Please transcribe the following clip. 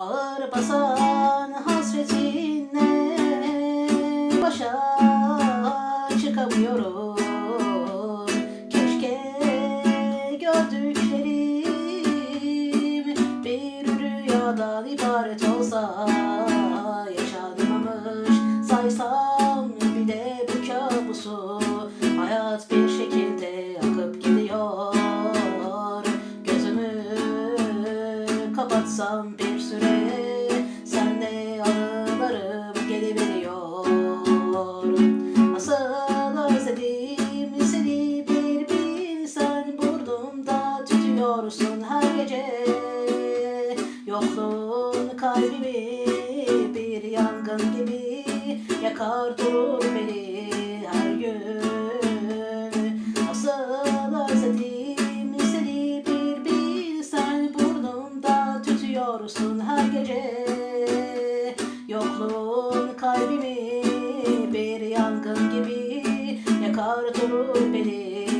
Ağır basan hasretinle başa çıkamıyorum. Keşke gördüklerim bir rüyadan ibaret olsa Yaşanmamış saysam bir bu kabusu. Hayat bir şekilde akıp gidiyor. Gözümü kapatsam bir süre Senle anılarım geliveriyor Nasıl özledim seni bir bilsen Burnumda tütüyorsun her gece. Yokluğun kalbimi bir yangın gibi Yakar durur beni Ağlıyorsun her gece. Yokluğun kalbimi Bir yangın gibi Yakar durup beni.